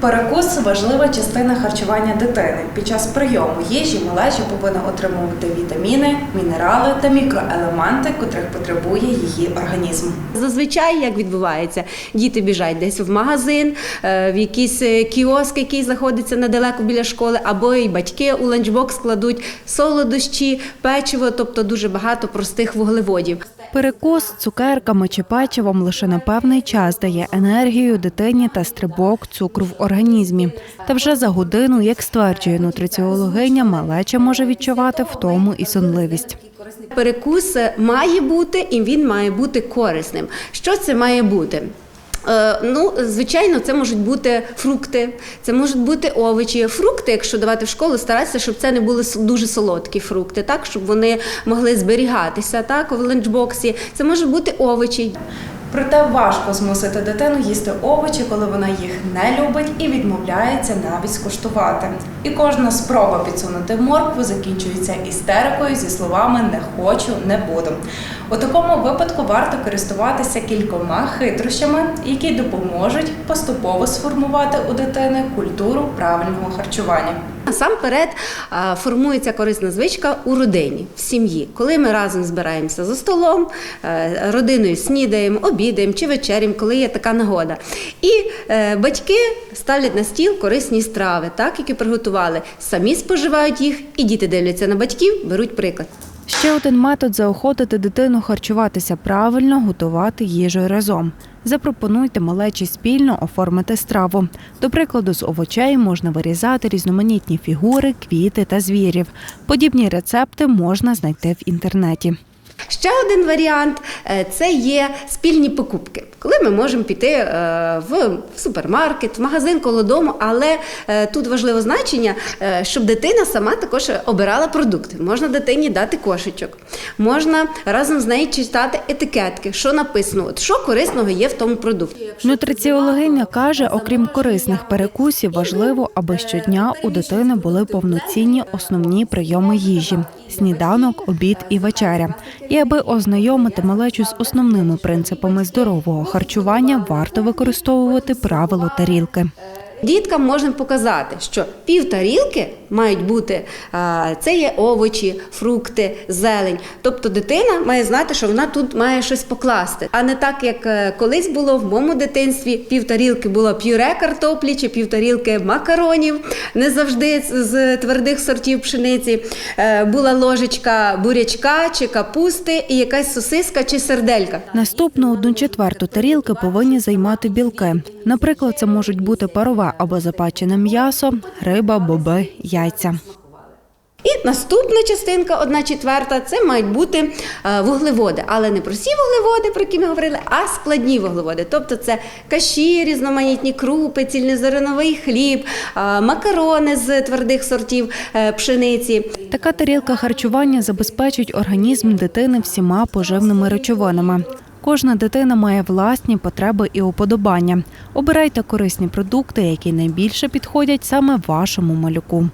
Перекус важлива частина харчування дитини. Під час прийому їжі малеча повинна отримувати вітаміни, мінерали та мікроелементи, котрих потребує її організм. Зазвичай як відбувається, діти біжать десь в магазин, е, в якийсь е, кіоск, який знаходиться недалеко біля школи, або і батьки у ланчбокс кладуть солодощі, печиво, тобто дуже багато простих вуглеводів. Перекус цукерками чи печивом лише на певний час дає енергію дитині та стрибок цукру в організмі. Та вже за годину, як стверджує нутриціологиня, малеча може відчувати втому і сонливість. Перекус має бути і він має бути корисним. Що це має бути? Е, Ну, звичайно, це можуть бути фрукти, це можуть бути овочі. Фрукти, якщо давати в школу, старатися, щоб це не були дуже солодкі фрукти, так щоб вони могли зберігатися так в ланчбоксі. Це можуть бути овочі. Проте важко змусити дитину їсти овочі, коли вона їх не любить і відмовляється навіть скуштувати. І кожна спроба підсунути моркву закінчується істерикою зі словами не хочу, не буду. У такому випадку варто користуватися кількома хитрощами, які допоможуть поступово сформувати у дитини культуру правильного харчування. Насамперед формується корисна звичка у родині, в сім'ї. Коли ми разом збираємося за столом, е, родиною снідаємо, обідаємо чи вечеряємо, коли є така нагода. І е, батьки ставлять на стіл корисні страви, так, які приготували, самі споживають їх, і діти дивляться на батьків, беруть приклад. Ще один метод заохотити дитину харчуватися правильно, готувати їжу разом. Запропонуйте малечі спільно оформити страву. До прикладу, з овочей можна вирізати різноманітні фігури, квіти та звірів. Подібні рецепти можна знайти в інтернеті. Ще один варіант е, це є спільні покупки, коли ми можемо піти е, в супермаркет, в магазин коло дому, але е, тут важливо значення, щоб дитина сама також обирала продукти. Можна дитині дати кошечок, можна разом з нею читати етикетки, що написано, от що корисного є в тому продукті. Нутриціологиня каже, окрім корисних перекусів, важливо, аби щодня у дитини були повноцінні основні прийоми їжі: сніданок, обід і вечеря. І аби ознайомити малечу з основними принципами здорового харчування, варто використовувати правило тарілки. Діткам можна показати, що пів тарілки мають бути це є овочі, фрукти, зелень. Тобто дитина має знати, що вона тут має щось покласти, а не так, як е, колись було в моєму дитинстві. Пів тарілки було пюре картоплі чи пів тарілки макаронів, не завжди з- твердих сортів пшениці. Е, Була ложечка бурячка чи капусти і якась сосиска чи серделька. Наступну одну четверту тарілки повинні займати білки. Наприклад, це можуть бути парове або запечене м'ясо, риба, боби, яйця. І наступна частинка, одна четверта, це мають бути е, вуглеводи, але не прості вуглеводи, про які ми говорили, а складні вуглеводи. Тобто це каші, різноманітні крупи, цільнозерновий хліб, е, макарони з твердих сортів е, пшениці. Така тарілка харчування забезпечить організм дитини всіма поживними речовинами. Кожна дитина має власні потреби і уподобання. Обирайте корисні продукти, які найбільше підходять саме вашому малюку.